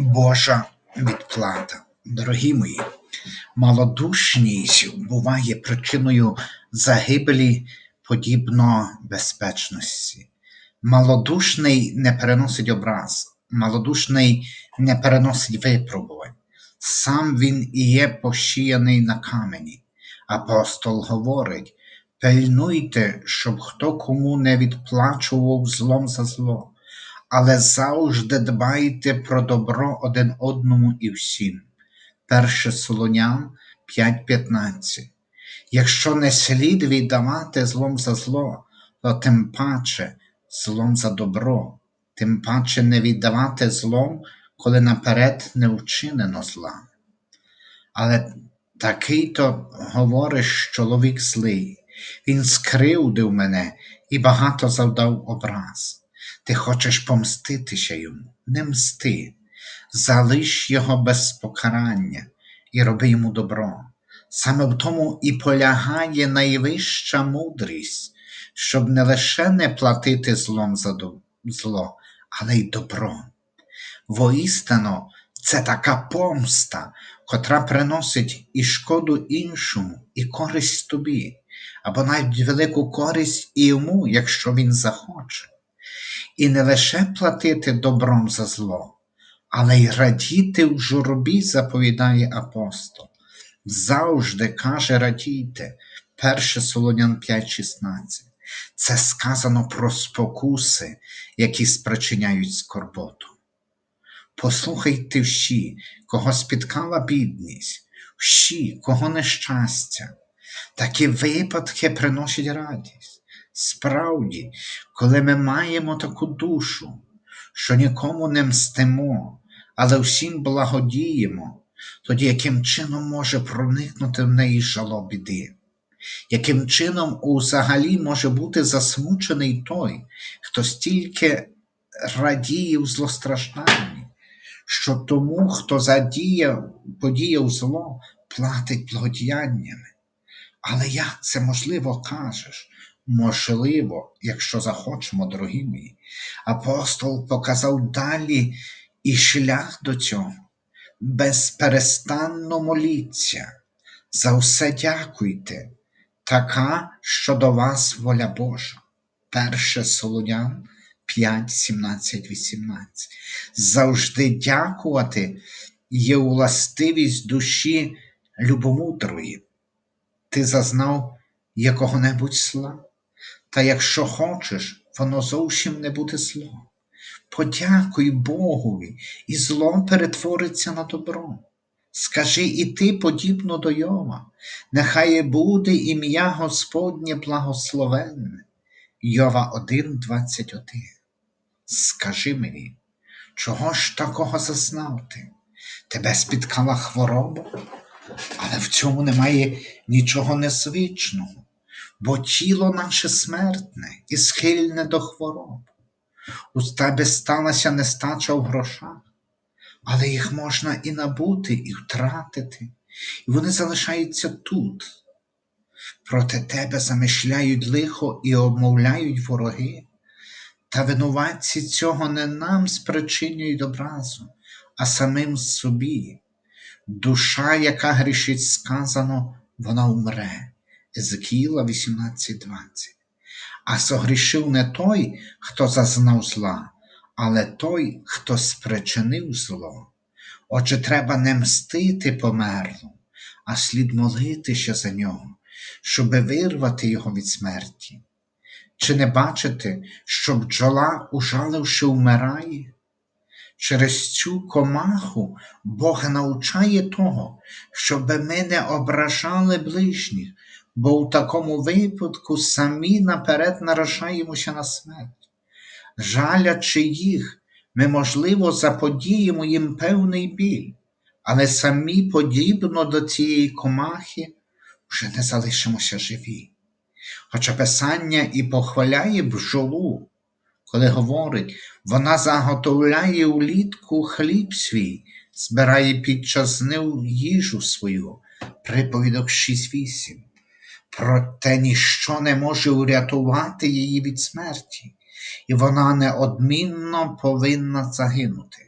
Божа відплата. Дорогі мої, малодушність буває причиною загибелі подібно безпечності. Малодушний не переносить образ, малодушний не переносить випробувань. Сам він і є пощіяний на камені. Апостол говорить: пильнуйте, щоб хто кому не відплачував злом за зло, але завжди дбайте про добро один одному і всім. 1 Солонян 5.15 Якщо не слід віддавати злом за зло, то тим паче злом за добро, тим паче не віддавати злом, коли наперед не вчинено зла. Але такий то говориш чоловік злий, він скривдив мене і багато завдав образ. Ти хочеш помститися йому, не мсти, залиш його без покарання і роби йому добро. Саме в тому і полягає найвища мудрість, щоб не лише не платити злом за зло, але й добро. Воістину, це така помста, котра приносить і шкоду іншому, і користь тобі, або навіть велику користь і йому, якщо він захоче. І не лише платити добром за зло, але й радіти в журбі, заповідає апостол. Завжди каже радійте, 1 Солонян 5,16. Це сказано про спокуси, які спричиняють скорботу. Послухайте всі, кого спіткала бідність, всі, кого нещастя, такі випадки приносять радість. Справді, коли ми маємо таку душу, що нікому не мстимо, але всім благодіємо, тоді яким чином може проникнути в неї жало біди? Яким чином взагалі може бути засмучений той, хто стільки радіє в злостражданні, що тому, хто задіяв, подіяв зло, платить благодіяннями? Але як це можливо кажеш? Можливо, якщо захочемо, дорогі мої, апостол показав далі і шлях до цього. Безперестанно моліться, за все дякуйте, така, що до вас воля Божа. 1 Солонян 5, 17, 18. Завжди дякувати є властивість душі любомудрої. Ти зазнав якого-небудь зла, та якщо хочеш, воно зовсім не буде зло. Подякуй Богові, і зло перетвориться на добро. Скажи і ти, подібно до Йова, нехай буде ім'я Господнє благословенне. Йова 1,21. Скажи мені, чого ж такого зазнав ти? Тебе спіткала хвороба, але в цьому немає нічого незвичного, бо тіло наше смертне і схильне до хвороб. У тебе сталася нестача в грошах, але їх можна і набути, і втратити, і вони залишаються тут. Проти тебе замишляють лихо і обмовляють вороги, та винуватці цього не нам спричинюють образу, а самим собі. Душа, яка грішить, сказано, вона умре. Езекіла 18.20 а согрішив не той, хто зазнав зла, але той, хто спричинив зло. Отже, треба не мстити померлу, а слід молитися за нього, щоби вирвати його від смерті. Чи не бачите, що бджола, ужаливши, вмирає? Через цю комаху Бог навчає того, щоби ми не ображали ближніх, бо в такому випадку самі наперед наражаємося на смерть. Жалячи їх, ми, можливо, заподіємо їм певний біль, але самі, подібно до цієї комахи, вже не залишимося живі. Хоча Писання і похваляє бджолу, коли говорить, вона заготовляє улітку хліб свій, збирає під час жнив їжу свою, приповідок 6.8. Проте ніщо не може урятувати її від смерті, і вона неодмінно повинна загинути.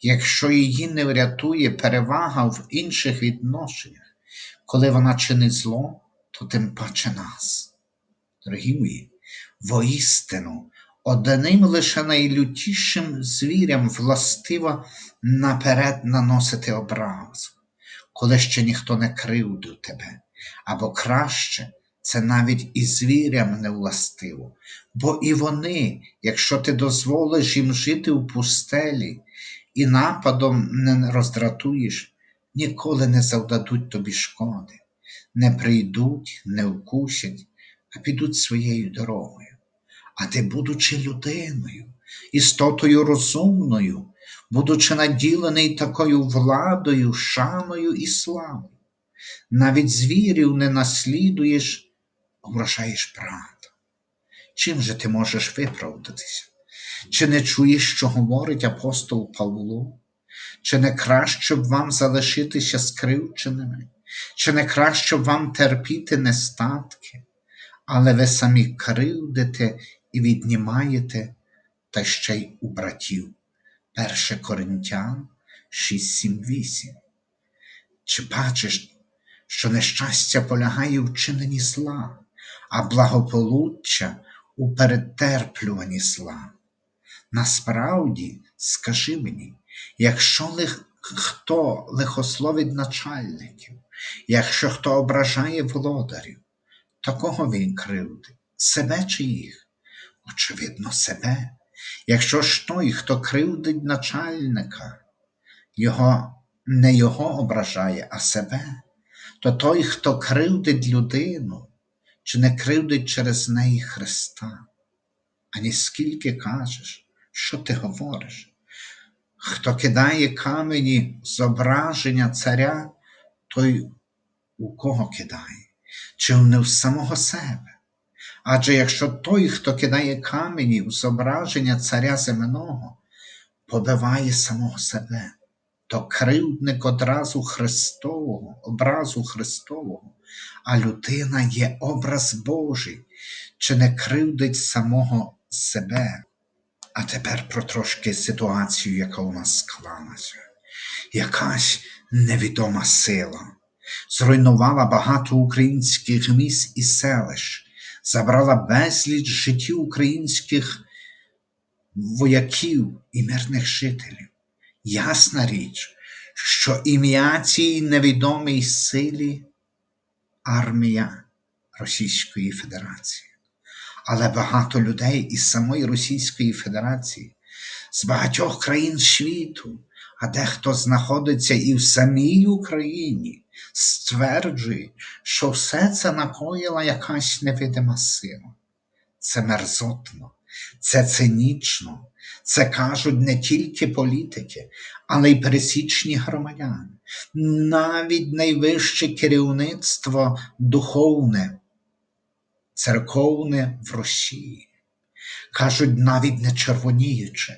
якщо її не врятує перевага в інших відношеннях, коли вона чинить зло, то тим паче нас. Дорогі мої, воістину, одним лише найлютішим звірям властиво наперед наносити образу, коли ще ніхто не кривдив тебе, або краще, це навіть і звірям не властиво, бо і вони, якщо ти дозволиш їм жити в пустелі і нападом не роздратуєш, ніколи не завдадуть тобі шкоди, не прийдуть, не вкусять, а підуть своєю дорогою. А ти, будучи людиною, істотою розумною, будучи наділений такою владою, шаною і славою, навіть звірів не наслідуєш, ображаєш правду. Чим же ти можеш виправдатися? Чи не чуєш, що говорить апостол Павло? Чи не краще б вам залишитися скривченими? Чи не краще б вам терпіти нестатки? Але ви самі кривдите і віднімаєте, та ще й у братів. 1 Коринтян 6, 7, 8. Чи бачиш, що нещастя полягає в чиненні зла, а благополуччя у перетерплюванні зла? Насправді, скажи мені, якщо лих, хто лихословить начальників, якщо хто ображає володарів, то кого він кривдить? Себе чи їх? Очевидно, себе. Якщо ж той, хто кривдить начальника, його, не його ображає, а себе, то той, хто кривдить людину, чи не кривдить через неї Христа, ані скільки кажеш, що ти говориш? Хто кидає камені зображення царя, той у кого кидає, чи не в самого себе? Адже якщо той, хто кидає камені у зображення царя земного, побиває самого себе, то кривдник одразу Христового, образу Христового, а людина є образ Божий, чи не кривдить самого себе. А тепер про трошки ситуацію, яка у нас склалася. Якась невідома сила зруйнувала багато українських міст і селищ, забрала безліч життів українських вояків і мирних жителів. Ясна річ, що ім'я цій невідомій силі армія Російської Федерації. Але багато людей із самої Російської Федерації, з багатьох країн світу, а дехто знаходиться і в самій Україні, стверджує, що все це накоїла якась невидима сила. Це мерзотно, це цинічно, це кажуть не тільки політики, але й пересічні громадяни, навіть найвище керівництво духовне, церковне в Росії. Кажуть, навіть не червоніючи,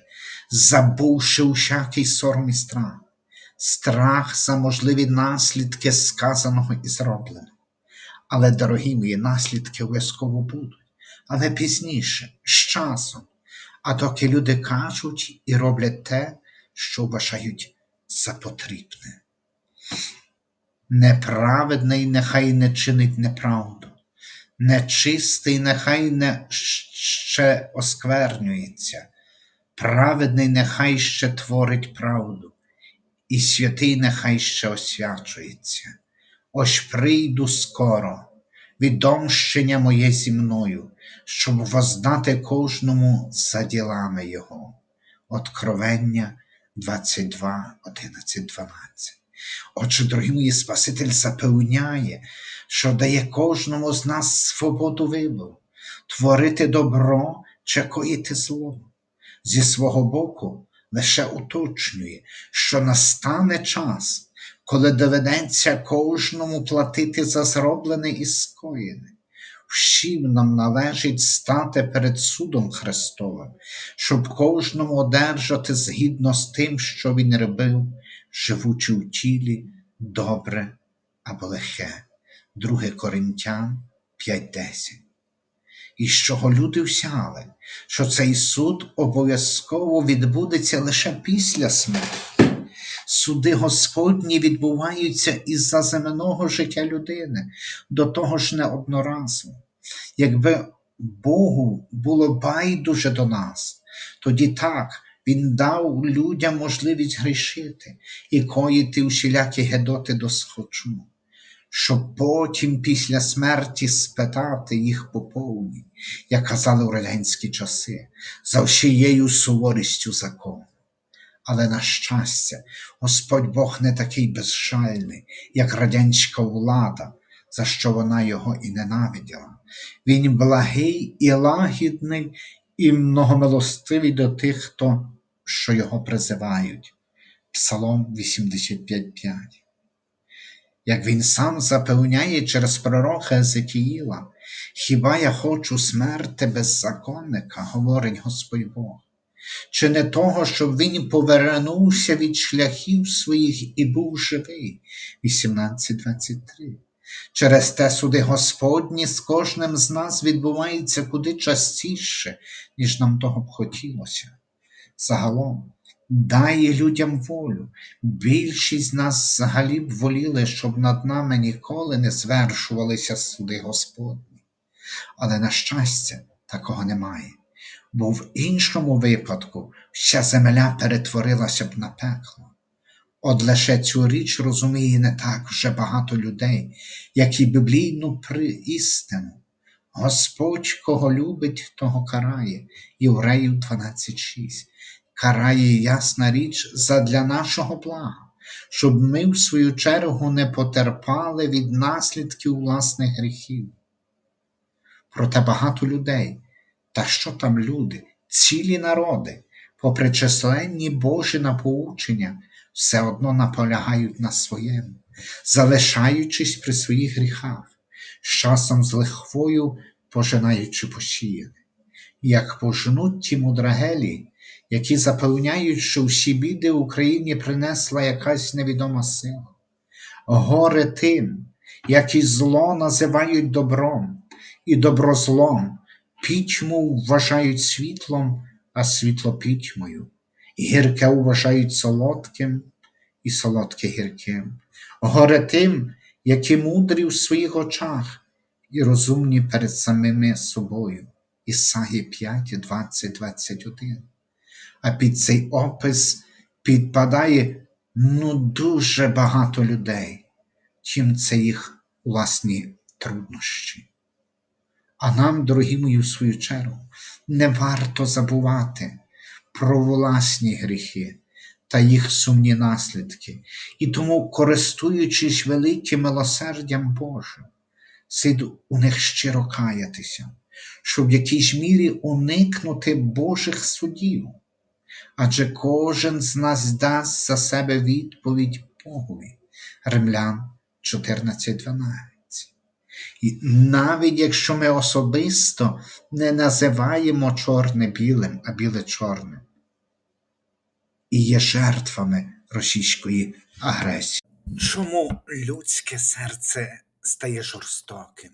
забувши усякий сором і страх, страх за можливі наслідки сказаного і зробленого. Але, дорогі мої, наслідки обов'язково будуть, але пізніше, з часом, а доки люди кажуть і роблять те, що вважають за потрібне. Неправедний нехай не чинить неправду, нечистий нехай не ще осквернюється, праведний нехай ще творить правду, і святий нехай ще освячується. Ось прийду скоро, відомщення моє зі мною, щоб воздати кожному за ділами Його. Откровення 22, 11, 12. Отже, дорогі мої, Спаситель запевняє, що дає кожному з нас свободу вибору, творити добро чи коїти зло. Зі свого боку лише уточнює, що настане час, коли доведеться кожному платити за зроблене і скоєне. Всім нам належить стати перед судом Христовим, щоб кожному одержати згідно з тим, що він робив, живучи в тілі, добре або лихе. 2 Коринтян 5.10. І з чого люди взяли, що цей суд обов'язково відбудеться лише після смерті. Суди Господні відбуваються із-за земного життя людини, до того ж не одноразово. Якби Богу було байдуже до нас, тоді так, Він дав людям можливість грішити і коїти усілякі гедоти до схочу, щоб потім після смерті спитати їх по повній, як казали у радянські часи, за всією суворістю закону. Але, на щастя, Господь Бог не такий безжальний, як радянська влада, за що вона його і ненавиділа. Він благий і лагідний, і многомилостивий до тих, хто що його призивають. Псалом 85.5. Як він сам запевняє через пророка Езекіїла, хіба я хочу смерти беззаконника, говорить Господь Бог, чи не того, щоб він повернувся від шляхів своїх і був живий? 18.23. Через те суди Господні з кожним з нас відбуваються куди частіше, ніж нам того б хотілося. Загалом, дає людям волю. Більшість з нас взагалі б воліли, щоб над нами ніколи не звершувалися суди Господні. Але, на щастя, такого немає. Бо в іншому випадку вся земля перетворилася б на пекло. От лише цю річ розуміє не так вже багато людей, як і біблійну істину. Господь, кого любить, того карає. Євреїв 12.6. Карає ясна річ задля нашого блага, щоб ми, в свою чергу, не потерпали від наслідків власних гріхів. Проте багато людей, та що там люди, цілі народи, попри численні Божі напоучення, все одно наполягають на своєму, залишаючись при своїх гріхах, з часом з лихвою пожинаючи посіяне. Як пожнуть ті мудрагелі, які запевняють, що всі біди Україні принесла якась невідома сила. Горе тим, які зло називають добром, і добро злом, пітьму вважають світлом, а світло пітьмою, гірке вважають солодким, і солодке гірким. Горе тим, які мудрі в своїх очах і розумні перед самими собою. Ісаї 5, 20, 21. А під цей опис підпадає ну дуже багато людей, чим це їх власні труднощі. А нам, дорогі мої, в свою чергу, не варто забувати про власні гріхи та їх сумні наслідки, і тому, користуючись великим милосердям Божим, слід у них щиро каятися, щоб в якійсь мірі уникнути Божих судів. Адже кожен з нас дасть за себе відповідь Богові. Римлян 14.12. І навіть якщо ми особисто не називаємо чорне білим, а біле чорним, і є жертвами російської агресії. Чому людське серце стає жорстоким?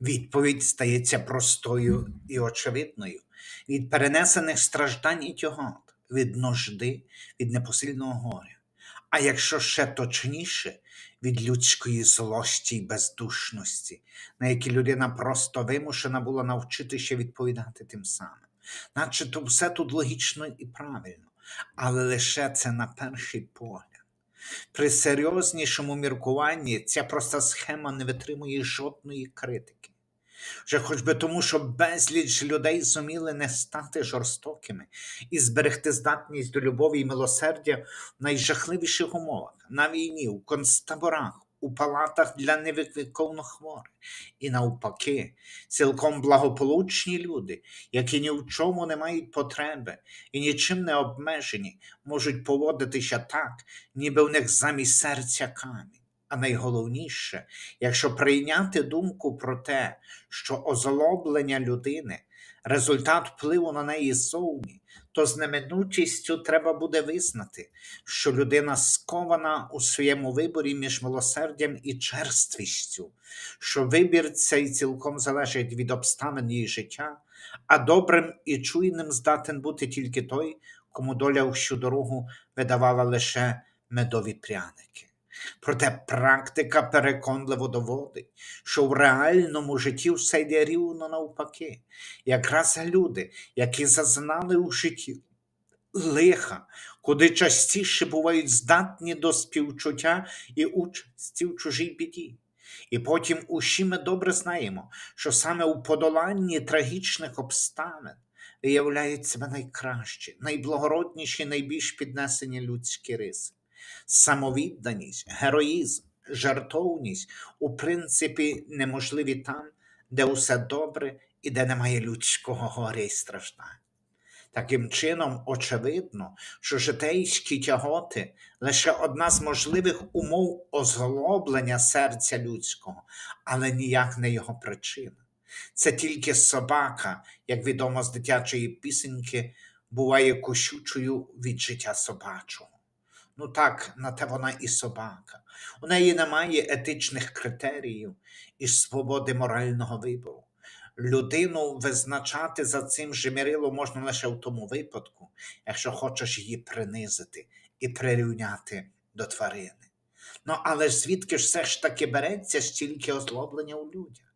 Відповідь стається простою і очевидною від перенесених страждань і тягот, від нужди, від непосильного горя. А якщо ще точніше, від людської злості й бездушності, на які людина просто вимушена була навчитися відповідати тим самим. Наче то все тут логічно і правильно, але лише це на перший погляд. При серйознішому міркуванні ця проста схема не витримує жодної критики. Вже хоч би тому, що безліч людей зуміли не стати жорстокими і зберегти здатність до любові і милосердя в найжахливіших умовах на війні, у концтаборах, у палатах для невиковно хворих. І навпаки, цілком благополучні люди, які ні в чому не мають потреби і нічим не обмежені, можуть поводитися так, ніби в них замість серця камінь. А найголовніше, якщо прийняти думку про те, що озлоблення людини результат впливу на неї ззовні, то з неминучістю треба буде визнати, що людина скована у своєму виборі між милосердям і черствістю, що вибір цей цілком залежить від обставин її життя, а добрим і чуйним здатен бути тільки той, кому доля всю дорогу видавала лише медові пряники. Проте практика переконливо доводить, що в реальному житті все йде рівно навпаки. Якраз люди, які зазнали у житті лиха, куди частіше бувають здатні до співчуття і участі в чужій біді. І потім усі ми добре знаємо, що саме у подоланні трагічних обставин виявляють себе найкращі, найблагородніші, найбільш піднесені людські риси. Самовідданість, героїзм, жартовність у принципі неможливі там, де усе добре і де немає людського горя і страждань. Таким чином, очевидно, що житейські тяготи лише одна з можливих умов озглоблення серця людського, але ніяк не його причина. Це тільки собака, як відомо з дитячої пісеньки, буває кощучою від життя собачого. Ну так, на те вона і собака. У неї немає етичних критеріїв і свободи морального вибору. Людину визначати за цим же мірилом можна лише в тому випадку, якщо хочеш її принизити і прирівняти до тварини. Ну але ж звідки ж все ж таки береться стільки озлоблення у людях?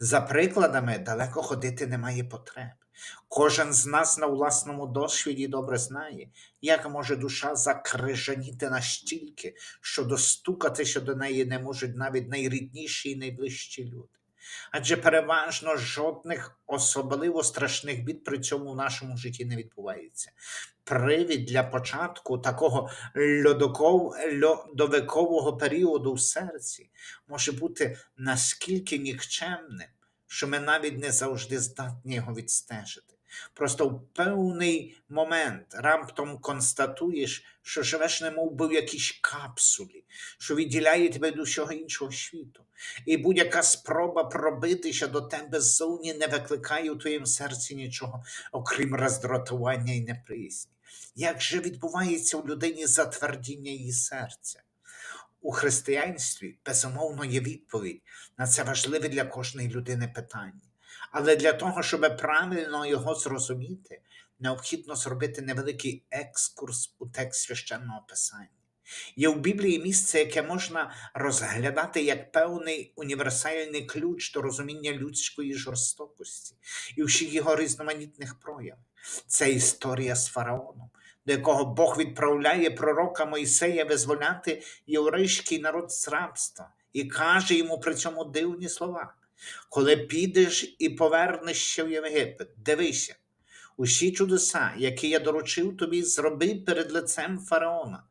За прикладами далеко ходити немає потреб. Кожен з нас на власному досвіді добре знає, як може душа закрижаніти настільки, що достукатися до неї не можуть навіть найрідніші і найближчі люди. Адже переважно жодних особливо страшних бід при цьому в нашому житті не відбувається. Привід для початку такого льодоков, льодовикового періоду в серці може бути наскільки нікчемним, що ми навіть не завжди здатні його відстежити. Просто в певний момент раптом констатуєш, що живеш немов би в якійсь капсулі, що відділяє тебе від усього іншого світу. І будь-яка спроба пробитися до тебе ззовні не викликає у твоєму серці нічого, окрім роздратування і неприязні. Як же відбувається у людині затвердіння її серця? У християнстві безумовно є відповідь на це важливе для кожної людини питання. Але для того, щоб правильно його зрозуміти, необхідно зробити невеликий екскурс у текст священного писання. Є в Біблії місце, яке можна розглядати як певний універсальний ключ до розуміння людської жорстокості і всіх його різноманітних проявів. Це історія з фараоном, до якого Бог відправляє пророка Мойсея визволяти єврейський народ з рабства і каже йому при цьому дивні слова. Коли підеш і повернешся в Єгипет, дивися, усі чудеса, які я доручив тобі, зроби перед лицем фараона,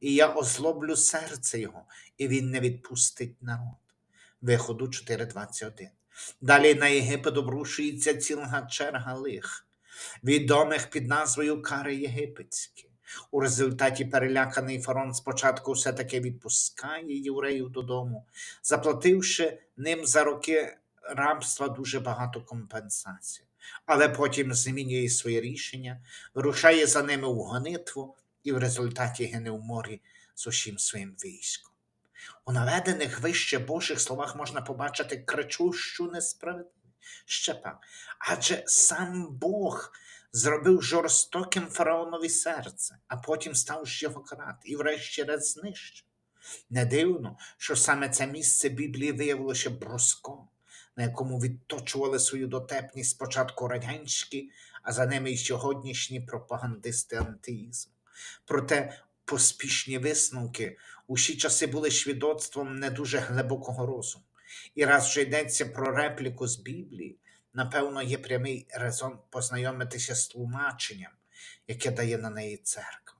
і я озлоблю серце його, і він не відпустить народ. Виходу 4.21. Далі на Єгипет обрушується ціла черга лих, відомих під назвою Кари Єгипетські. У результаті переляканий фарон спочатку все-таки відпускає євреїв додому, заплативши ним за роки рабства дуже багато компенсацій. Але потім змінює своє рішення, вирушає за ними в гонитву і в результаті гине в морі з усім своїм військом. У наведених вище Божих словах можна побачити кричущу несправедливість. Ще пак, адже сам Бог зробив жорстоким фараонові серце, а потім став ж його карати і врешті-решт знищив. Не дивно, що саме це місце Біблії виявилося бруском, на якому відточували свою дотепність спочатку радянські, а за ними й сьогоднішні пропагандисти антиїзму. Проте поспішні висновки усі часи були свідоцтвом не дуже глибокого розуму. І раз вже йдеться про репліку з Біблії, напевно, є прямий резон познайомитися з тлумаченням, яке дає на неї церква.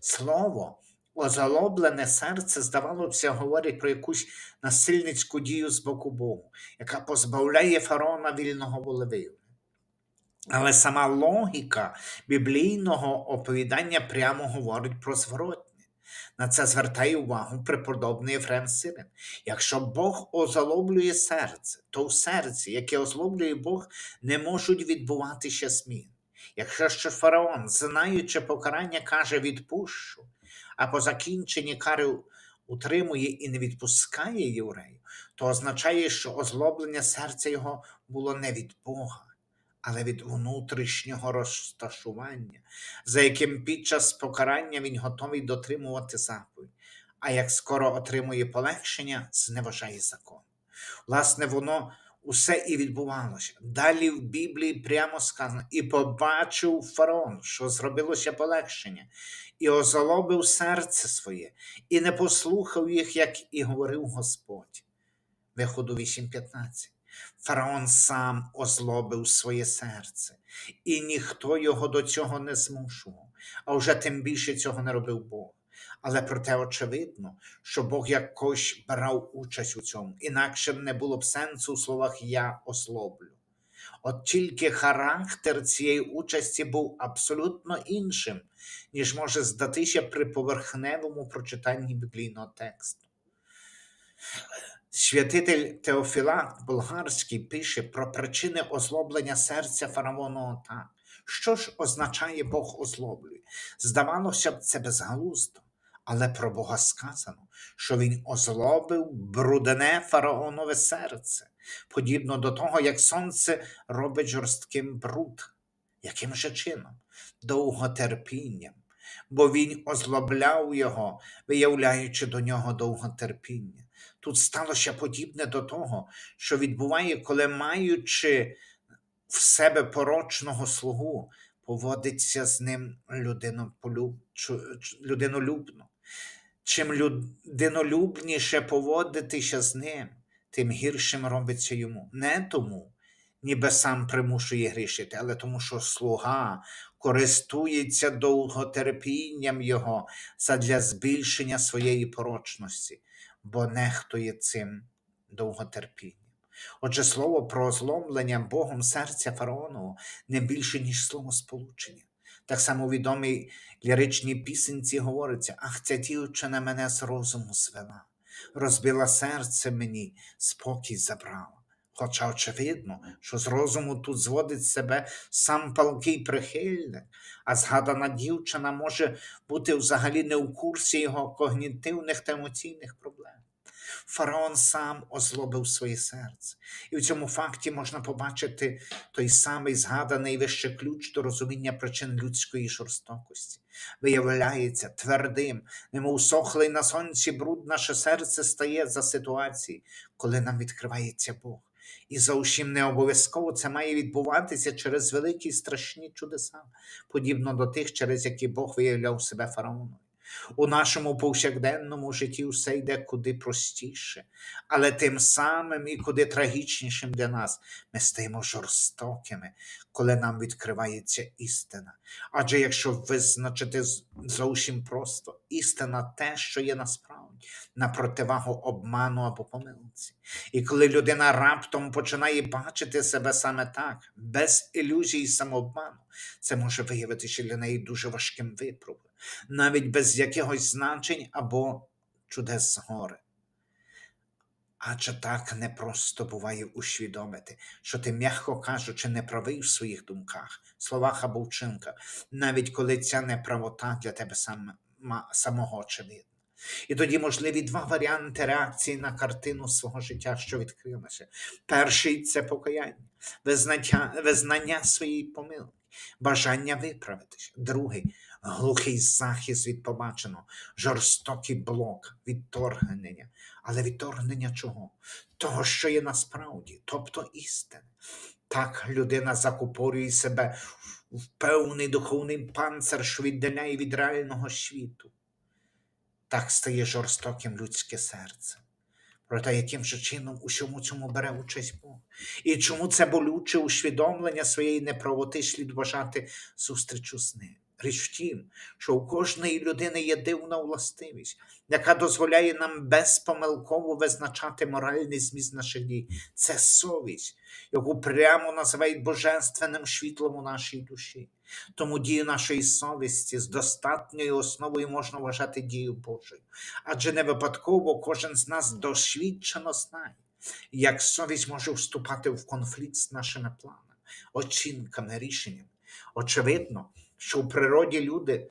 Слово, озалоблене серце, здавалося, говорить про якусь насильницьку дію з боку Богу, яка позбавляє фараона вільного волевиявлення. Але сама логіка біблійного оповідання прямо говорить про зворотне. На це звертає увагу преподобний Єфрем Сирин. Якщо Бог озалоблює серце, то в серці, яке озлоблює Бог, не можуть відбуватися змін. Якщо ще фараон, знаючи покарання, каже відпущу, а по закінченні кари утримує і не відпускає євреїв, то означає, що озлоблення серця його було не від Бога але від внутрішнього розташування, за яким під час покарання він готовий дотримувати заповідь. а як скоро отримує полегшення, зневажає закон. Власне, воно усе і відбувалося. Далі в Біблії прямо сказано: і побачив фараон, що зробилося полегшення, і озолобив серце своє, і не послухав їх, як і говорив Господь. Виходу 8.15. Фараон сам озлобив своє серце, і ніхто його до цього не змушував, а вже тим більше цього не робив Бог. Але проте очевидно, що Бог якось брав участь у цьому, інакше не було б сенсу у словах Я ослоблю. От тільки характер цієї участі був абсолютно іншим, ніж може здатися при поверхневому прочитанні біблійного тексту. Святитель Теофілак Болгарський пише про причини озлоблення серця фараонового так. Що ж означає Бог озлоблює? Здавалося б, це безглуздо, але про Бога сказано, що він озлобив брудне фараонове серце, подібно до того, як сонце робить жорстким бруд. Яким же чином? Довготерпінням, бо він озлобляв його, виявляючи до нього довготерпіння. Тут сталося подібне до того, що відбуває, коли маючи в себе порочного слугу, поводиться з ним людинолюбно. Чим людинолюбніше поводитися з ним, тим гіршим робиться йому. Не тому, ніби сам примушує грішити, але тому, що слуга користується довготерпінням його задля збільшення своєї порочності, нехтує цим довготерпінням. Отже, слово про озломлення Богом серця фараонового не більше, ніж слово сполучення. Так само відомій ліричній пісенці говориться: Ах, ця дівчина мене з розуму звела, розбила серце мені, спокій забрала. Хоча очевидно, що з розуму тут зводить себе сам палкий прихильник, а згадана дівчина може бути взагалі не у курсі його когнітивних та емоційних проблем. Фараон сам озлобив своє серце. І в цьому факті можна побачити той самий згаданий вище ключ до розуміння причин людської жорстокості. Виявляється, твердим, немов сохлий на сонці бруд, наше серце стає за ситуації, коли нам відкривається Бог. І зовсім не обов'язково це має відбуватися через великі страшні чудеса, подібно до тих, через які Бог виявляв себе фараоном. У нашому повсякденному житті все йде куди простіше, але тим самим і куди трагічнішим для нас ми стаємо жорстокими, коли нам відкривається істина. Адже якщо визначити зовсім просто, істина те, що є насправді, на противагу обману або помилці. І коли людина раптом починає бачити себе саме так, без ілюзій самообману, це може виявитися для неї дуже важким випробуванням навіть без якихось значень або чудес згори. Адже так непросто буває усвідомити, що ти, м'яко кажучи, не правий в своїх думках, словах або вчинках, навіть коли ця неправота для тебе сам, ма- самого очевидна. І тоді можливі два варіанти реакції на картину свого життя, що відкрилося. Перший це покаяння, визнання, визнання своєї помилки, бажання виправитися. Другий глухий захист від побаченого, жорстокий блок, відторгнення. Але відторгнення чого? Того, що є насправді, тобто істини. Так людина закупорює себе в певний духовний панцир, що віддаляє від реального світу. Так стає жорстоким людське серце. Проте яким же чином у всьому цьому бере участь Бог? І чому це болюче усвідомлення своєї неправоти слід вважати зустрічу з ним? Річ в тім, що у кожної людини є дивна властивість, яка дозволяє нам безпомилково визначати моральний зміст наших дій. Це совість, яку прямо називають божественним світлом у нашій душі. Тому дію нашої совісті з достатньою основою можна вважати дію Божою. Адже не випадково кожен з нас досвідчено знає, як совість може вступати в конфлікт з нашими планами, оцінками, рішеннями. Очевидно, що в природі люди,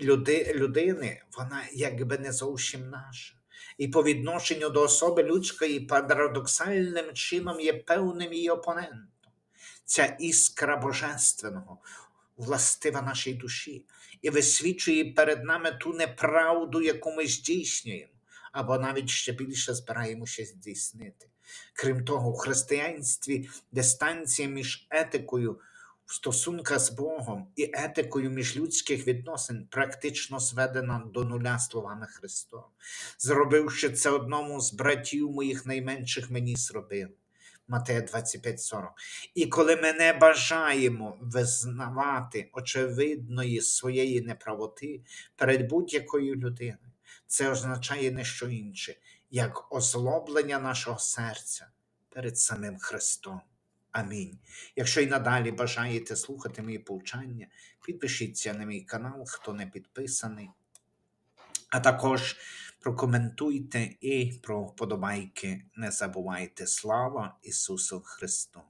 люди, людини вона якби не зовсім наша. І по відношенню до особи людської парадоксальним чином є певним її опонентом. Ця іскра божественного властива нашій душі. і висвічує перед нами ту неправду, яку ми здійснюємо, або навіть ще більше збираємося здійснити. Крім того, в християнстві дистанція між етикою в з Богом і етикою міжлюдських відносин практично зведена до нуля словами Христова. Зробивши це одному з братів моїх найменших мені зробив. Матея 25:40. І коли ми не бажаємо визнавати очевидної своєї неправоти перед будь-якою людиною, це означає не що інше, як озлоблення нашого серця перед самим Христом. Амінь. Якщо й надалі бажаєте слухати мої повчання, підпишіться на мій канал, хто не підписаний. А також прокоментуйте і про вподобайки не забувайте. Слава Ісусу Христу!